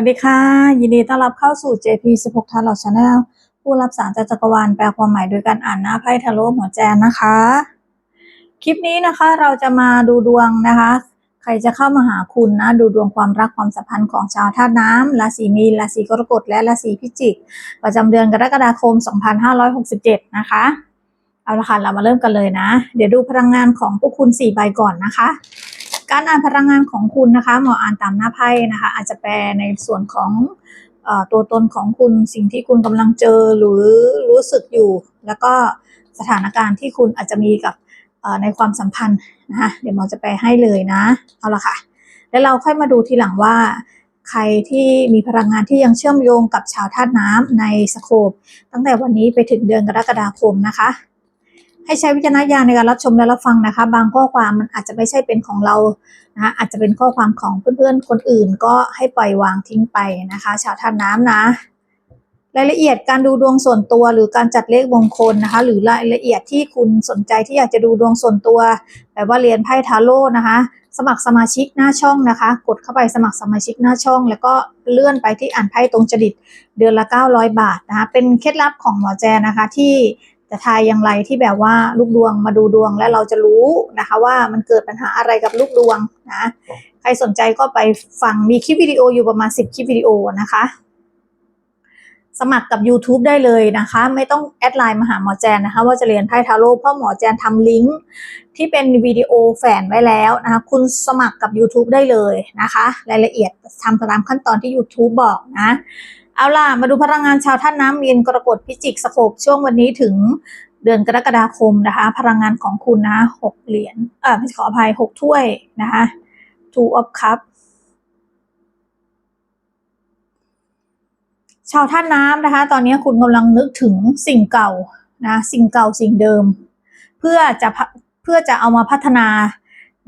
สวัสดีค่ะ ยินดีต้อนรับเข้าสู่ JP 16 t a r o t Channel ผู้รับสารจากจักรวาลแปลความหมายโดยการอ่านหน้าไพ่ทาโร่หัวแจนนะคะ คลิปนี้นะคะเราจะมาดูดวงนะคะ ใครจะเข้ามาหาคุณนะ ดูดวงความรักความสัมพันธ์ของชาวธาตุน้ำราศีมีนราศีกรกฎและราศีพิจิก ประจำเดือนกรกฎาคม 2567 นะคะ เอาละค่ะเรามาเริ่มกันเลยนะ เดี๋ยวดูพลังงานของพวกคุณ 4 ใบก่อนนะคะ การอ่านพลังงานของคุณนะคะหมออ่านตามหน้าไพ่นะคะ อาจจะแปลในส่วนของอตัวตนของคุณสิ่งที่คุณกำลังเจอหรือรู้สึกอยู่ แล้วก็สถานการณ์ที่คุณอาจจะมีกับในความสัมพันธ์นะคะเดี๋ยวหมอจะแปลให้เลยนะเอาละค่ะ แล้วเราค่อยมาดูทีหลังว่า ใครที่มีพลังงานที่ยังเชื่อมโยงกับชาวธาตุน้ำในสโคปตั้งแต่วันนี้ไปถึงเดือนกรกฎาคมนะคะ ให้ใช้วิจารณญาณในการรับชมและรับฟังนะคะ บางข้อความมันอาจจะไม่ใช่เป็นของเรานะอาจจะเป็นข้อความของเพื่อนๆคนอื่น ก็ให้ปล่อยวางทิ้งไปนะคะ ชาวธาตุน้ำนะ รายละเอียดการดูดวงส่วนตัวหรือการจัดเลขมงคลนะคะ หรือรายละเอียดที่คุณสนใจที่อยากจะดูดวงส่วนตัวแบบว่าเรียนไพ่ทาโร่นะคะสมัครสมาชิกหน้าช่องนะคะ กดเข้าไปสมัครสมาชิกหน้าช่อง แล้วก็เลื่อนไปที่อ่านไพ่ตรงจดิตเดือนละ 900 บาทนะคะ เป็นเคล็ดลับของหมอแจนะคะที่ จะทายอย่างไรที่แบบว่าลูกดวงมาดูดวงและเราจะรู้นะคะ ว่ามันเกิดปัญหาอะไรกับลูกดวงนะใครสนใจก็ไปฟังมีคลิปวิดีโออยู่ประมาณ 10 คลิปวิดีโอนะคะ สมัครกับ YouTube ได้เลยนะคะ ไม่ต้องแอดไลน์มาหาหมอแจนนะคะ ว่าจะเรียนไพ่ทาโร่เพราะหมอแจนทำลิงก์ที่เป็นวิดีโอแฝนไว้แล้วนะคะ คุณสมัครกับ YouTube ได้เลยนะคะ รายละเอียดทำตามขั้นตอนที่ YouTube บอกนะ เอาล่ะ มาดูพลังงานชาวท่านน้ำมีนกรกฎพิจิกสโคบช่วงวันนี้ถึงเดือนกรกฎาคมนะคะ พลังงานของคุณนะหกเหรียญเออขออภัยหกถ้วยนะคะ two of cup ชาวท่านน้ำนะคะ ตอนนี้คุณกำลังนึกถึงสิ่งเก่านะสิ่งเก่าสิ่งเดิม เพื่อจะพะเพื่อจะเอามาพัฒนา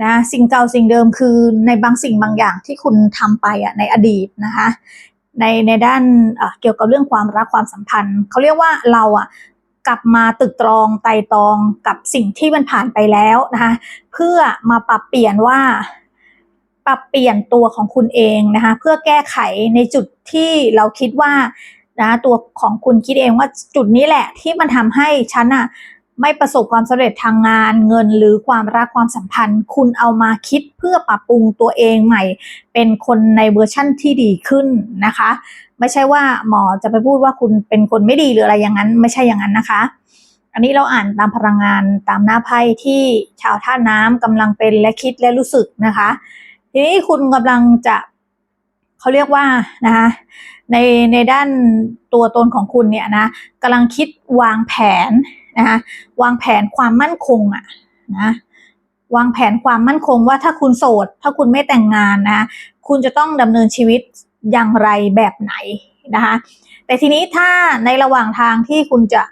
นะสิ่งเก่าสิ่งเดิมคือในบางสิ่งบางอย่างที่คุณทำไปอะในอดีตนะคะ ในในด้านเกี่ยวกับเรื่องความรักความสัมพันธ์เขาเรียกว่าเราอะกลับมาตึกตรองไตรตรองกับสิ่งที่มันผ่านไปแล้วนะคะเพื่อมาปรับเปลี่ยนว่า ปรับเปลี่ยนตัวของคุณเองนะคะเพื่อแก้ไขในจุดที่เราคิดว่านะตัวของคุณคิดเองว่าจุดนี้แหละที่มันทำให้ฉันอะ ไม่ประสบความสำเร็จทางงานเงินหรือความรักความสัมพันธ์ คุณเอามาคิดเพื่อปรับปรุงตัวเองใหม่ เป็นคนในเวอร์ชั่นที่ดีขึ้นนะคะ ไม่ใช่ว่าหมอจะไปพูดว่าคุณเป็นคนไม่ดีหรืออะไรอย่างนั้น ไม่ใช่อย่างนั้นนะคะ อันนี้เราอ่านตามพลังงานตามหน้าไพ่ที่ชาวท่าน้ำกำลังเป็นและคิดและรู้สึกนะคะ ทีนี้คุณกำลังจะเขาเรียกว่านะคะในในด้านตัวตนของคุณเนี่ยนะกำลังคิดวางแผน นะคะวางแผนความมั่นคงอะนะวางแผนความมั่นคงว่าถ้าคุณโสด ถ้าคุณไม่แต่งงานนะ คุณจะต้องดำเนินชีวิตอย่างไรแบบไหนนะคะ แต่ทีนี้ถ้าในระหว่างทางที่คุณจะ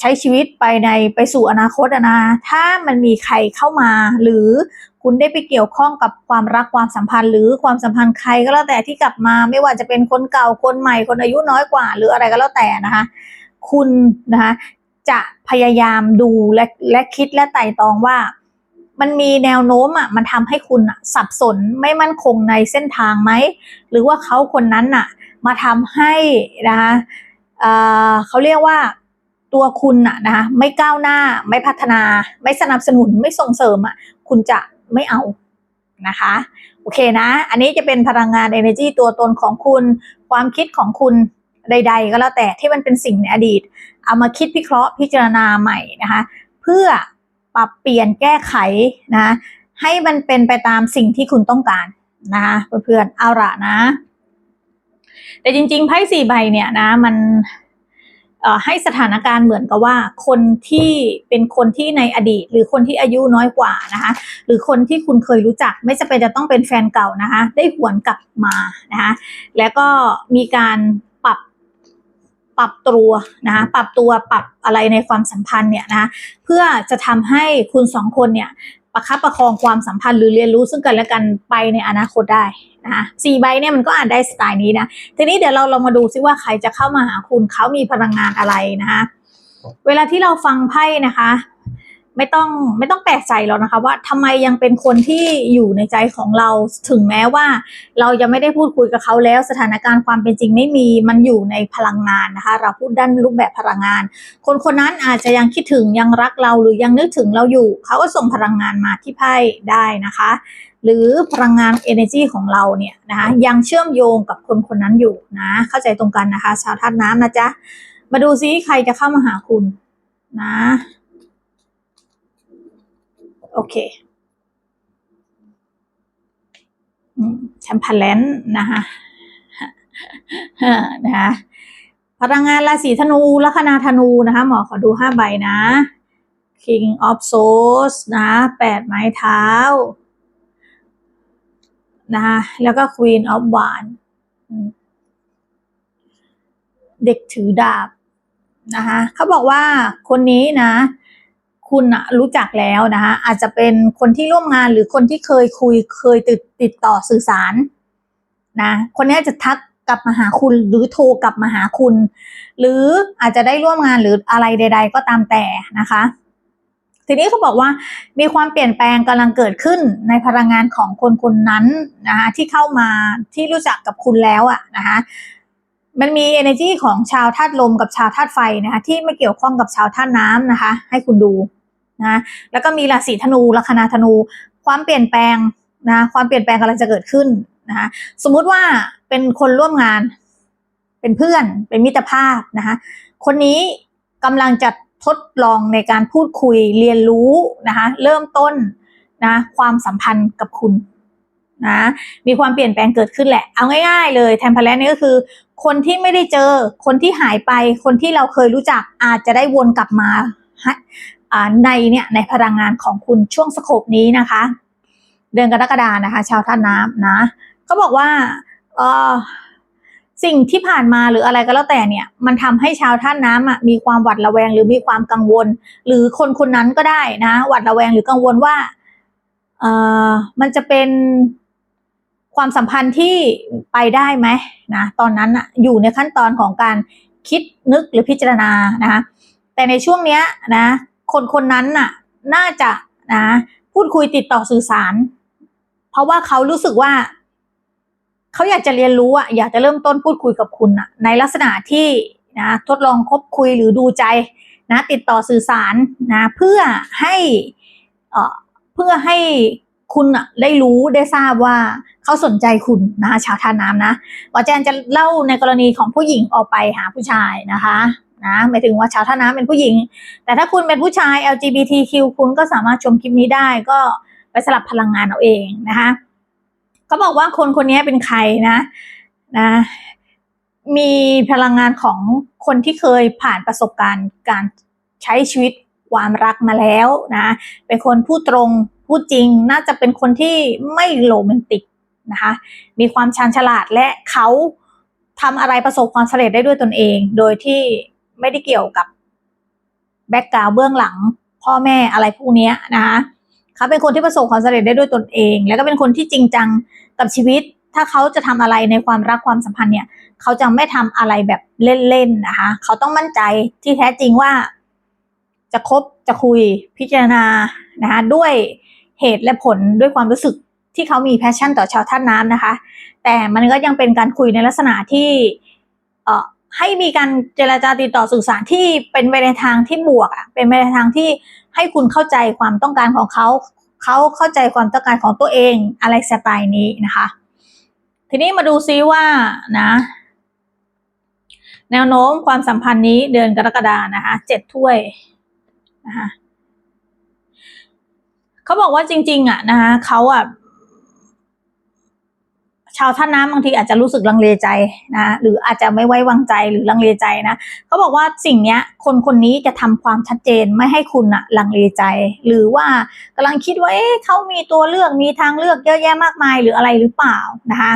ใช้ชีวิตไปในไปสู่อนาคตอะนะ ถ้ามันมีใครเข้ามา หรือคุณได้ไปเกี่ยวข้องกับความรักความสัมพันธ์ หรือความสัมพันธ์ใครก็แล้วแต่ที่กลับมา ไม่ว่าจะเป็นคนเก่าคนใหม่คนอายุน้อยกว่า หรืออะไรก็แล้วแต่นะคะ คุณนะคะจะพยายามดูและและคิดและไต่ตองว่า มันมีแนวโน้มอะมันทำให้คุณอะสับสนไม่มั่นคงในเส้นทางไหม หรือว่าเขาคนนั้นน่ะมาทำให้นะคะเเขาเรียกว่าตัวคุณน่ะนะคะไม่ก้าวหน้าไม่พัฒนา ไม่สนับสนุนไม่ส่งเสริมอะคุณจะไม่เอานะคะโอเคนะ อันนี้จะเป็นพลังงาน energy ตัวตนของคุณ ความคิดของคุณ ใด ๆ ก็แล้วแต่ที่มันเป็นสิ่งในอดีต เอามาคิดพิเคราะห์พิจารณาใหม่นะคะ เพื่อปรับเปลี่ยนแก้ไขนะะให้มันเป็นไปตามสิ่งที่คุณต้องการนะคะเพื่อนๆเอาละนะ แต่จริงๆไพ่สี่ใบเนี่ยนะมันให้สถานการณ์เหมือนกับว่าคนที่เป็นคนที่ในอดีต หรือคนที่อายุน้อยกว่านะคะ หรือคนที่คุณเคยรู้จัก ไม่จำเป็นจะต้องเป็นแฟนเก่านะคะ ได้หวนกลับมานะคะ แล้วก็มีการ ปรับตัวนะปรับตัวปรับอะไรในความสัมพันธ์เนี่ยนะเพื่อจะทำให้คุณสองคนเนี่ยประคับประคองความสัมพันธ์หรือเรียนรู้ซึ่งกันและกันไปในอนาคตได้นะคะสี่ใบเนี่ยมันก็อ่านได้สไตล์นี้นะทีนี้เดี๋ยวเราลองมาดูซิว่าใครจะเข้ามาหาคุณเขามีพลังงานอะไรนะคะเวลาที่เราฟังไพ่นะคะ ไม่ต้องไม่ต้องแปลกใจหรอกนะคะ ว่าทำไมยังเป็นคนที่อยู่ในใจของเราถึงแม้ว่า เรายังไม่ได้พูดคุยกับเขาแล้ว สถานการณ์ความเป็นจริงไม่มีมันอยู่ในพลังงานนะคะ เราพูดด้านรูปแบบพลังงาน คนคนนั้นอาจจะยังคิดถึงยังรักเราหรือยังนึกถึงเราอยู่ เขาก็ส่งพลังงานมาที่ไพ่ได้นะคะ หรือพลังงาน energy ของเราเนี่ยนะคะยังเชื่อมโยงกับคนคนนั้นอยู่นะเข้าใจตรงกันนะคะ ชาวธาตุน้ำนะจ๊ะมาดูซิใครจะเข้ามาหาคุณนะ โอเคแชมพันแลนนะคะนะคะพลังงานราศีธนูลัคนาธนูนะคะ หมอขอดูห้าใบนะ King of Swords นะแปดไม้เท้านะคะแล้วก็ Queen of w a n d เด็กถือดาบนะคะเขาบอกว่าคนนี้นะ คุณอะรู้จักแล้วนะคะอาจจะเป็นคนที่ร่วมงานหรือคนที่เคยคุยเคยติดติดต่อสื่อสารนะคนนี้จะทักกลับมาหาคุณหรือโทรกลับมาหาคุณ หรืออาจจะได้ร่วมงานหรืออะไรใด ๆ ก็ตามแต่นะคะ ทีนี้เขาบอกว่ามีความเปลี่ยนแปลงกำลังเกิดขึ้นในพลังงานของคนคนนั้นนะคะที่เข้ามาที่รู้จักกับคุณแล้วอะนะคะ มันมี energy ของชาวธาตุลมกับชาวธาตุไฟนะคะที่ไม่เกี่ยวข้องกับชาวธาตุน้ำนะคะ ให้คุณดูนะแล้วก็มีราศีธนูลัคนาธนู ความเปลี่ยนแปลงนะความเปลี่ยนแปลงกำลังจะเกิดขึ้นนะคะสมมุติว่าเป็นคนร่วมงาน เป็นเพื่อนเป็นมิตรภาพนะคะคนนี้กำลังจะทดลองในการพูดคุยเรียนรู้นะคะเริ่มต้นนะความสัมพันธ์กับคุณนะมีความเปลี่ยนแปลงเกิดขึ้นแหละ เอาง่ายๆเลยแทมเพลนนี่ก็คือ คนที่ไม่ได้เจอ คนที่หายไป คนที่เราเคยรู้จักอาจจะได้วนกลับมาในเนี่ยในพลังงานของคุณช่วงสโคปนี้นะคะ เดือนกรกฎานะคะ ชาวท่าน้ำนะเขาบอกว่าเออสิ่งที่ผ่านมาหรืออะไรก็แล้วแต่เนี่ย มันทำให้ชาวท่าน้ำอะมีความหวัดระแวงหรือมีความกังวล หรือคนคนนั้นก็ได้นะ หวัดระแวงหรือกังวลว่าเออมันจะเป็น ความสัมพันธ์ที่ไปได้ไหมนะตอนนั้นออยู่ในขั้นตอนของการคิดนึกหรือพิจารณานะคะแต่ในช่วงเนี้ยนะคนคนนั้นน่ะน่าจะนะพูดคุยติดต่อสื่อสาร เพราะว่าเขารู้สึกว่า เขาอยากจะเรียนรู้อะอยากจะเริ่มต้นพูดคุยกับคุณอะในลักษณะที่นะทดลองคบคุยหรือดูใจนะติดต่อสื่อสารนะเพื่อให้เอ่อเพื่อให้ คุณอะได้รู้ได้ทราบว่าเขาสนใจคุณนะคะชาวทานน้ำนะหมอแจนจะเล่าในกรณีของผู้หญิงออกไปหาผู้ชายนะคะนะหมายถึงว่าชาวท่าน้ำเป็นผู้หญิง แต่ถ้าคุณเป็นผู้ชาย LGBTQ คุณก็สามารถชมคลิปนี้ได้ก็ไปสลับพลังงานเอาเองนะคะเขาบอกว่าคนคนนี้เป็นใครนะนะมีพลังงานของคนที่เคยผ่านประสบการณ์การใช้ชีวิตความรักมาแล้วนะ เป็นคนพูดตรง พูดจริงน่าจะเป็นคนที่ไม่โรแมนติกนะคะ มีความชาญฉลาดและเขาทำอะไรประสบความสำเร็จได้ด้วยตนเอง โดยที่ไม่ได้เกี่ยวกับแบ็กกราวเบื้องหลัง พ่อแม่อะไรพวกนี้นะคะเขาเป็นคนที่ประสบความสำเร็จได้ด้วยตนเอง แล้วก็เป็นคนที่จริงจังกับชีวิต ถ้าเขาจะทำอะไรในความรักความสัมพันธ์เนี่ยเขาจะไม่ทำอะไรแบบเล่นๆนะคะเขาต้องมั่นใจที่แท้จริงว่า จะคบจะคุยพิจารณานะคะด้วย เหตุและผลด้วยความรู้สึกที่เขามีแพชชั่นต่อชาวท่านน้ำนะคะ แต่มันก็ยังเป็นการคุยในลักษณะที่เอ่อให้มีการเจรจาติดต่อสื่อสารที่เป็นไปในทางที่บวกอะเป็นไปในทางที่ให้คุณเข้าใจความต้องการของเขาเขาเข้าใจความต้องการของตัวเองอะไรสไตล์นี้นะคะ ทีนี้มาดูซิว่านะ แนวโน้มความสัมพันธ์นี้เดือนกรกฎานะคะเจ็ดถ้วยนะคะ เขาบอกว่าจริง ๆ อะนะคะเขาอะชาวท่าน้ำบางทีอาจจะรู้สึกลังเลใจนะหรืออาจจะไม่ไว้วางใจหรือลังเลใจนะเขาบอกว่าสิ่งเนี้ย คนคนนี้จะทำความชัดเจนไม่ให้คุณอะลังเลใจ หรือว่ากำลังคิดว่าเอ๊ะเขามีตัวเลือกมีทางเลือกเยอะแยะมากมายหรืออะไรหรือเปล่านะคะ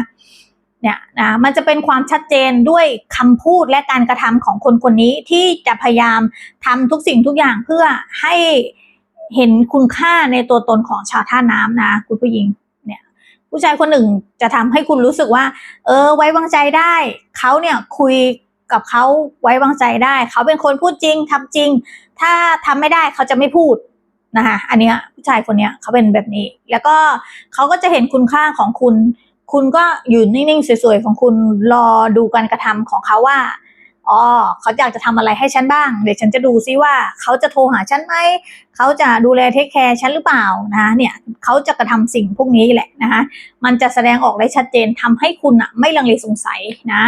เนี่ยนะมันจะเป็นความชัดเจนด้วยคำพูดและการกระทำของคนคนนี้ที่จะพยายามทำทุกสิ่งทุกอย่างเพื่อให้ เห็นคุณค่าในตัวตนของชาวท่าน้ำนะคุณผู้หญิงเนี่ย ผู้ชายคนหนึ่งจะทำให้คุณรู้สึกว่า เออ ไว้วางใจได้เขาเนี่ยคุยกับเขาไว้วางใจได้ เขาเป็นคนพูดจริงทำจริง ถ้าทำไม่ได้เขาจะไม่พูดนะคะอันเนี้ยผู้ชายคนเนี้ยเขาเป็นแบบนี้ แล้วก็เขาก็จะเห็นคุณค่าของคุณ คุณก็อยู่นิ่งๆสวยๆของคุณรอดูการกระทำของเขาว่า อ๋อเขาอยากจะทำอะไรให้ฉันบ้าง เดี๋ยวฉันจะดูซิว่า เขาจะโทรหาฉันไหมเขาจะดูแลเทคแคร์ฉันหรือเปล่านะคะเนี่ยเขาจะกระทำสิ่งพวกนี้แหละนะคะมันจะแสดงออกได้ชัดเจนทำให้คุณอะไม่ลังเลสงสัยนะ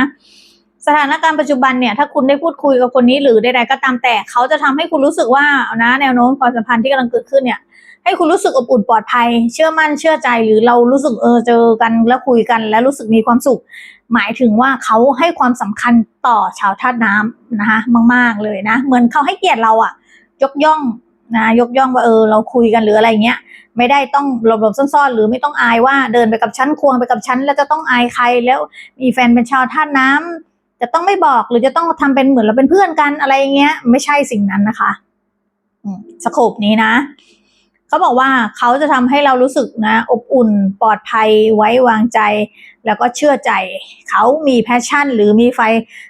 สถานการณ์ปัจจุบันเนี่ยถ้าคุณได้พูดคุยกับคนนี้หรือใดๆก็ตามแต่เขาจะทำให้คุณรู้สึกว่านะแนวโน้มความสัมพันธ์ที่กำลังเกิดขึ้นเนี่ย ให้คุณรู้สึกอบอุ่นปลอดภัย เชื่อมั่นเชื่อใจหรือเรารู้สึกเออเจอกันแล้วคุยกัน แล้วรู้สึกมีความสุข หมายถึงว่าเขาให้ความสำคัญต่อชาวธาตุน้ำนะคะมาก ๆเลยนะ เหมือนเขาให้เกียรติเราอะยกย่องนะยกย่องว่าเออเราคุยกันหรืออะไรเงี้ยไม่ได้ต้องหลบๆซ่อนๆ หรือไม่ต้องอายว่าเดินไปกับฉันควงไปกับฉันแล้วจะต้องอายใครแล้วมีแฟนเป็นชาวธาตุน้ำจะต้องไม่บอกหรือจะต้องทำเป็นเหมือนเราเป็นเพื่อนกันอะไรเงี้ย ไม่ใช่สิ่งนั้นนะคะสโคปนี้นะ เขาบอกว่าเขาจะทำให้เรารู้สึกนะ อบอุ่นปลอดภัยไว้วางใจ แล้วก็เชื่อใจ เขามีแพชชั่น หรือมีไฟ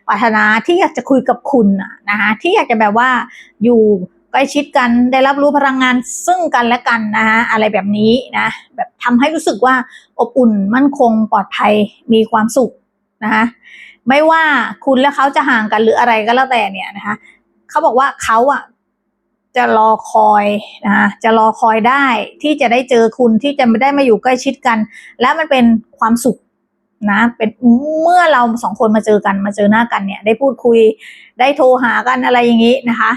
ปรารถนาที่อยากจะคุยกับคุณนะนะคะที่อยากจะแบบว่าอยู่ใกล้ชิดกันได้รับรู้พลังงานซึ่งกันและกันนะคะอะไรแบบนี้นะแบบทำให้รู้สึกว่าอบอุ่นมั่นคงปลอดภัยมีความสุขนะคะไม่ว่าคุณและเขาจะห่างกันหรืออะไรก็แล้วแต่เนี่ยนะคะเขาบอกว่าเขาอะ จะรอคอยนะคะจะรอคอยได้ที่จะได้เจอคุณที่จะไม่ได้มาอยู่ใกล้ชิดกัน และมันเป็นความสุขนะเป็นเมื่อเราสองคนมาเจอกันมาเจอหน้ากันเนี่ย ได้พูดคุยได้โทรหากันอะไรอย่างนี้นะคะ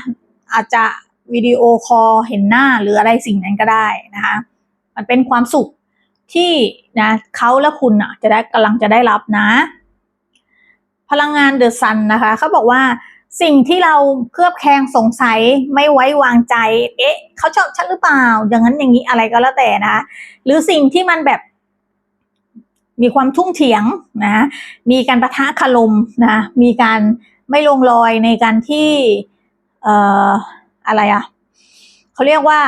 อาจจะวิดีโอคอลเห็นหน้าหรืออะไรสิ่งนั้นก็ได้นะคะ มันเป็นความสุขที่นะเขาและคุณอะจะได้กำลังจะได้รับนะ พลังงานเดอะซันนะคะเขาบอกว่า สิ่งที่เราเคลือบแคลงสงสัยไม่ไว้วางใจ เอ๊ะ เขาชอบฉันหรือเปล่า อย่างนั้นอย่างนี้อะไรก็แล้วแต่นะหรือสิ่งที่มันแบบมีความทุ่งเถียงนะ มีการประทะคารมนะ มีการไม่ลงรอยในการที่ เอ่อ อะไรอะเขาเรียกว่า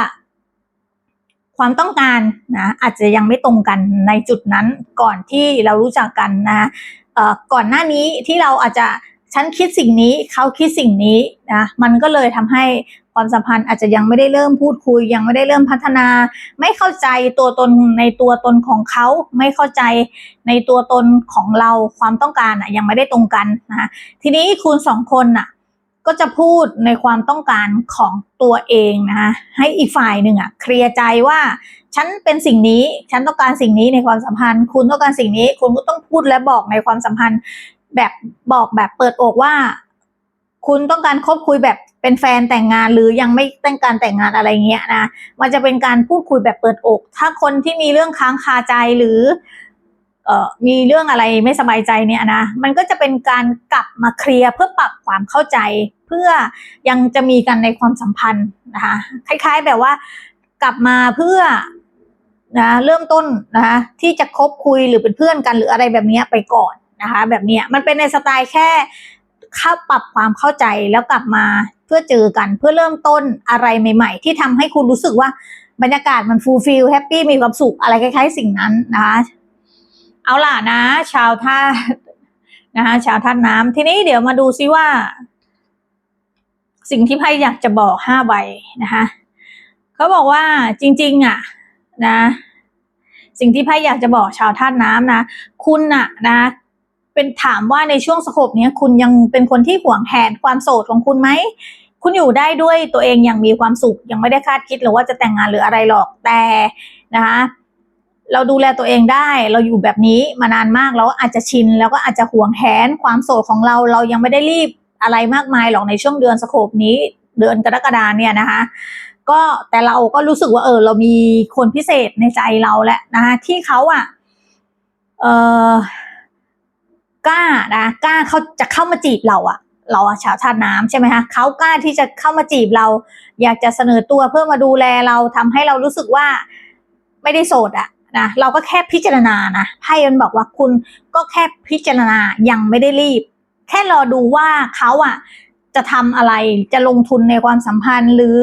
ความต้องการนะ อาจจะยังไม่ตรงกันในจุดนั้นก่อนที่เรารู้จักกันนะ เอ่อ ก่อนหน้านี้ที่เราอาจจะ ฉันคิดสิ่งนี้เขาคิดสิ่งนี้นะมันก็เลยทำให้ความสัมพันธ์อาจจะยังไม่ได้เริ่มพูดคุย ยังไม่ได้เริ่มพัฒนา ไม่เข้าใจตัวตนในตัวตนของเขา ไม่เข้าใจในตัวตนของเราความต้องการอะยังไม่ได้ตรงกันนะทีนี้คุณสองคนอะก็จะพูดในความต้องการของตัวเองนะคะให้อีกฝ่ายหนึ่งอะเคลียร์ใจว่า ฉันเป็นสิ่งนี้ ฉันต้องการสิ่งนี้ในความสัมพันธ์ คุณต้องการสิ่งนี้ คุณก็ต้องพูดและบอกในความสัมพันธ์ แบบบอกแบบเปิดอกว่า คุณต้องการคบคุยแบบเป็นแฟนแต่งงานหรือยังไม่ต้องการแต่งงานอะไรเงี้ยนะมันจะเป็นการพูดคุยแบบเปิดอก ถ้าคนที่มีเรื่องค้างคาใจหรือเอ่อมีเรื่องอะไรไม่สบายใจเนี่ยนะ มันก็จะเป็นการกลับมาเคลียร์เพื่อปรับความเข้าใจ เพื่อยังจะมีกันในความสัมพันธ์นะคะคล้ายๆแบบว่ากลับมาเพื่อนะเริ่มต้นนะคะที่จะคบคุยหรือเป็นเพื่อนกันหรืออะไรแบบนี้ไปก่อน นะคะ แบบนี้มันเป็นในสไตล์แค่เข้าปรับความเข้าใจแล้วกลับมาเพื่อเจอกันเพื่อเริ่มต้นอะไรใหม่ ๆ ที่ทำให้คุณรู้สึกว่าบรรยากาศมันฟูลฟิลแฮปปี้มีความสุขอะไรคล้ายๆ สิ่งนั้นนะคะ เอาล่ะนะ ชาวท่านะคะชาวท่าน้ำทีนี้เดี๋ยวมาดูซิว่า สิ่งที่ไพ่อยากจะบอกห้าใบนะคะเขาบอกว่าจริง ๆ อะ นะ สิ่งที่ไพ่อยากจะบอกชาวท่าน้ำนะ คุณน่ะนะ เป็นถามว่าในช่วงสโคปเนี้ยคุณยังเป็นคนที่ห่วงแหนความโสดของคุณไหมคุณอยู่ได้ด้วยตัวเองอย่างมีความสุขยังไม่ได้คาดคิดหรือว่าจะแต่งงานหรืออะไรหรอกแต่นะคะเราดูแลตัวเองได้เราอยู่แบบนี้มานานมากแล้วอาจจะชินแล้วก็อาจจะห่วงแหนความโสดของเราเรายังไม่ได้รีบอะไรมากมายหรอกในช่วงเดือนสโคปนี้เดือนกรกฎาเนี่ยนะคะ ก็แต่เราก็รู้สึกว่าเออเรามีคนพิเศษในใจเราแหละนะคะที่เขาอะ เออ กล้านะกล้าเขาจะเข้ามาจีบเราอะเราอะชาวธาตุน้ำใช่ไหมคะเขากล้าที่จะเข้ามาจีบเรา อยากจะเสนอตัวเพื่อมาดูแลเราทำให้เรารู้สึกว่าไม่ได้โสดอะนะเราก็แค่พิจารณานะไพ่มันบอกว่าคุณก็แค่พิจารณายังไม่ได้รีบ แค่รอดูว่าเขาอะจะทำอะไรจะลงทุนในความสัมพันธ์หรือ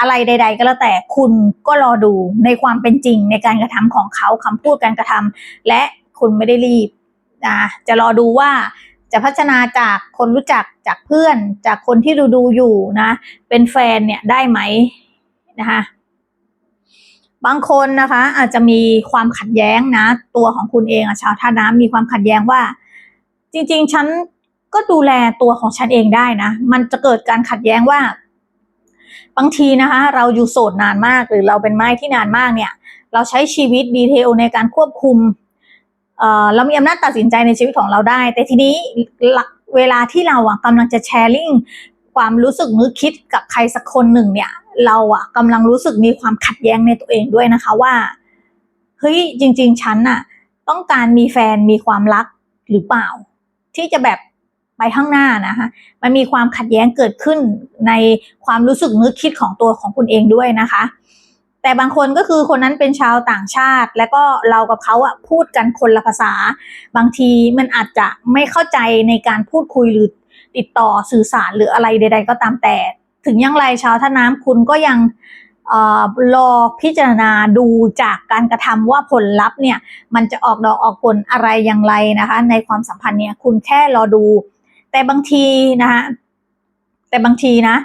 อะไรใด ๆ ก็แล้วแต่คุณก็รอดูในความเป็นจริงในการกระทำของเขาคำพูดการกระทำและคุณไม่ได้รีบ นะจะรอดูว่าจะพัฒนาจากคนรู้จักจากเพื่อน จากคนที่ดูดูอยู่นะ เป็นแฟนเนี่ยได้ไหมนะคะบางคนนะคะ อาจจะมีความขัดแย้งนะ ตัวของคุณเองอะชาวท่าน้ำมีความขัดแย้งว่า จริง ๆ ฉันก็ดูแลตัวของฉันเองได้นะ มันจะเกิดการขัดแย้งว่า บางทีนะคะ เราอยู่โสดนานมากหรือเราเป็นไม้ที่นานมากเนี่ย เราใช้ชีวิตดีเทลในการควบคุม เรามีอำนาจตัดสินใจในชีวิตของเราได้ แต่ทีนี้เวลาที่เราอะกำลังจะแชร์ลิงความรู้สึกนึกคิดกับใครสักคนหนึ่งเนี่ย เราอะกำลังรู้สึกมีความขัดแย้งในตัวเองด้วยนะคะว่าเฮ้ยจริง ๆ ฉันอะต้องการมีแฟนมีความรักหรือเปล่า ที่จะแบบไปข้างหน้านะคะมันมีความขัดแย้งเกิดขึ้นในความรู้สึกนึกคิดของตัวของคุณเองด้วยนะคะ แต่บางคนก็คือคนนั้นเป็นชาวต่างชาติ แล้วก็เรากับเขาอะพูดกันคนละภาษา บางทีมันอาจจะไม่เข้าใจในการพูดคุยหรือติดต่อสื่อสารหรืออะไรใด ๆ ก็ตามแต่ ถึงอย่างไรชาวท่าน้ำคุณก็ยังเออรอพิจารณาดูจากการกระทำว่าผลลัพธ์เนี่ยมันจะออกดอกออกผลอะไรอย่างไรนะคะ ในความสัมพันธ์เนี่ยคุณแค่รอดู แต่บางทีนะคะแต่บางทีนะ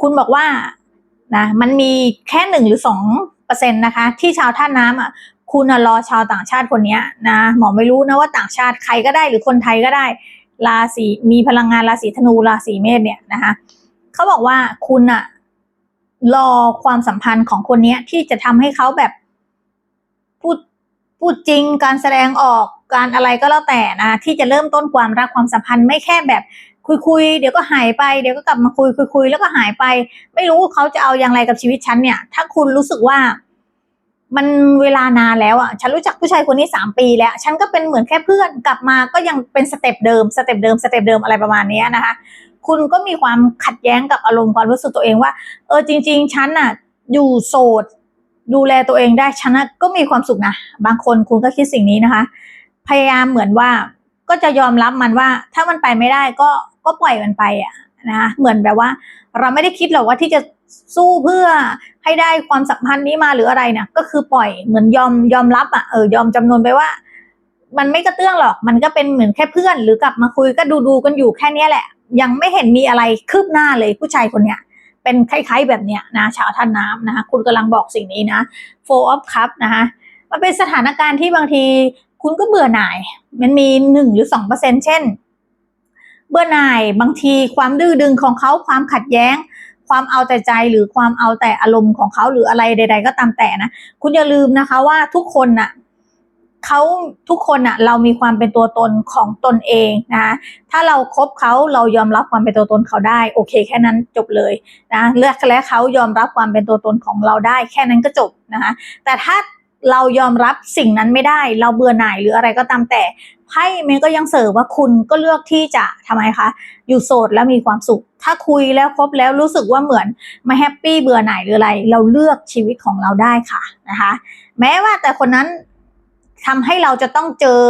คุณบอกว่า นะมันมีแค่หนึ่งหรือสองเปอร์เซ็นต์นะคะ ที่ชาวท่าน้ำอะคุณรอชาวต่างชาติคนนี้นะหมอไม่รู้นะว่าต่างชาติใครก็ได้หรือคนไทยก็ได้ราศีมีพลังงานราศีธนูราศีเมษเนี่ยนะคะเขาบอกว่าคุณอะรอความสัมพันธ์ของคนเนี้ยที่จะทำให้เขาแบบพูดพูดจริงการแสดงออกการอะไรก็แล้วแต่นะที่จะเริ่มต้นความรักความสัมพันธ์ไม่แค่แบบ คุยคุยๆเดี๋ยวก็หายไปเดี๋ยวก็กลับมาคุยคุยคุยแล้วก็หายไป ไม่รู้เขาจะเอาอย่างไรกับชีวิตฉันเนี่ย ถ้าคุณรู้สึกว่า มันเวลานานแล้วอะฉันรู้จักผู้ชายคนนี้สามปีแล้ว ฉันก็เป็นเหมือนแค่เพื่อนกลับมาก็ยังเป็นสเต็ปเดิมสเต็ปเดิมสเต็ปเดิมอะไรประมาณนี้นะคะ คุณก็มีความขัดแย้งกับอารมณ์ความรู้สึกตัวเองว่า เออจริง ๆ ฉันอะ อยู่โสดดูแลตัวเองได้ฉันก็มีความสุขนะบางคนคุณก็คิดสิ่งนี้นะคะ พยายามเหมือนว่าก็จะยอมรับมันว่า ถ้ามันไปไม่ได้ก็ ก็ปล่อยมันไปอะนะเหมือนแบบว่า เราไม่ได้คิดหรอกว่าที่จะสู้เพื่อให้ได้ความสัมพันธ์นี้มาหรืออะไรนี่ยก็คือปล่อยเหมือนยอมยอมรับอะเออยอมจำนวนไปว่า มันไม่กระเตื้องหรอก มันก็เป็นเหมือนแค่เพื่อน หรือกลับมาคุยก็ดูดูกันอยู่แค่นี้แหละ ยังไม่เห็นมีอะไรคืบหน้าเลยผู้ชายคนเนี้ยเป็นคล้ายๆแบบเนี้ยนะชาวท่านน้ำนะคะคุณกำลังบอกสิ่งนี้นะ four of cup นะคะมันเป็นสถานการณ์ที่บางทีคุณก็เบื่อหน่าย มันมีหนึ่งหรือสองเปอร์เซ็นเช่น เบื่อหน่ายบางทีความดื้อดึงของเขาความขัดแย้ง ความเอาแต่ใจหรือความเอาแต่อารมณ์ของเขาหรืออะไรใด ๆ ก็ตามแต่นะคุณอย่าลืมนะคะว่าทุกคนน่ะเขาทุกคนน่ะเรามีความเป็นตัวตนของตนเองนะคะถ้าเราครบเขาเรายอมรับความเป็นตัวตนเขาได้ โอเคแค่นั้นจบเลยนะเลือกและเขายอมรับความเป็นตัวตนของเราได้ แค่นั้นก็จบนะคะแต่ถ้า เรายอมรับสิ่งนั้นไม่ได้ เราเบื่อหน่ายหรืออะไรก็ตามแต่ไพ่มันก็ยังเสิร์ฟว่าคุณก็เลือกที่จะทำไมคะอยู่โสดแล้วมีความสุข ถ้าคุยแล้วครบแล้วรู้สึกว่าเหมือนไม่แฮปปี้เบื่อหน่ายหรืออะไร เราเลือกชีวิตของเราได้ค่ะนะคะ แม้ว่าแต่คนนั้นทำให้เราจะต้องเจอ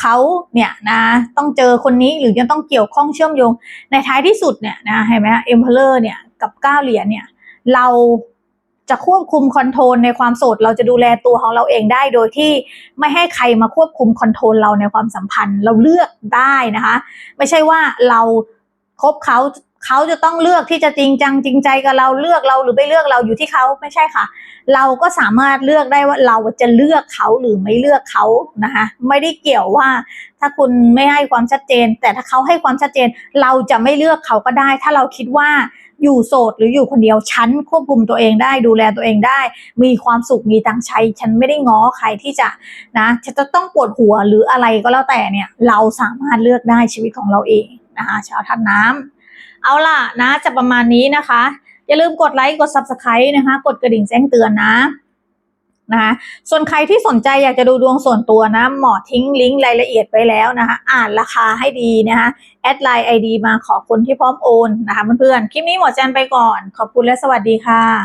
เขาเนี่ยนะต้องเจอคนนี้หรือจะต้องเกี่ยวข้องเชื่อมโยง ในท้ายที่สุดเนี่ยนะเห็นไหมเอ็มเพลอร์เนี่ยกับเก้าเหรียญเนี่ยเรา จะควบคุมคอนโทรลในความโสด เราจะดูแลตัวของเราเองได้โดยที่ไม่ให้ใครมาควบคุมคอนโทรลเราในความสัมพันธ์ เราเลือกได้นะคะ ไม่ใช่ว่าเราคบเขา เขาจะต้องเลือกที่จะจริงจังจริงใจกับเราเลือกเราหรือไม่เลือกเราอยู่ที่เขาไม่ใช่ค่ะ เราก็สามารถเลือกได้ว่าเราจะเลือกเขาหรือไม่เลือกเขานะคะไม่ได้เกี่ยวว่า ถ้าคุณไม่ให้ความชัดเจน แต่ถ้าเขาให้ความชัดเจน เราจะไม่เลือกเขาก็ได้ ถ้าเราคิดว่าอยู่โสดหรืออยู่คนเดียวฉันควบคุมตัวเองได้ดูแลตัวเองได้ มีความสุขมีตังใช้ ฉันไม่ได้ง้อใครที่จะนะฉันจะต้องปวดหัวหรืออะไรก็แล้วแต่เนี่ย เราสามารถเลือกได้ชีวิตของเราเองนะคะชาวท่านน้ำ เอาล่ะนะจะประมาณนี้นะคะ อย่าลืมกดไลค์กด subscribe นะคะ กดกระดิ่งแจ้งเตือนนะนะคะส่วนใครที่สนใจอยากจะดูดวงส่วนตัวนะหมอทิ้งลิงก์รายละเอียดไว้แล้วนะคะ อ่านราคาให้ดีนะคะแอดไลน์ไอดีมาขอคนที่พร้อมโอนนะคะเพื่อนๆคลิปนี้หมอแจนไปก่อน ขอบคุณและสวัสดีค่ะ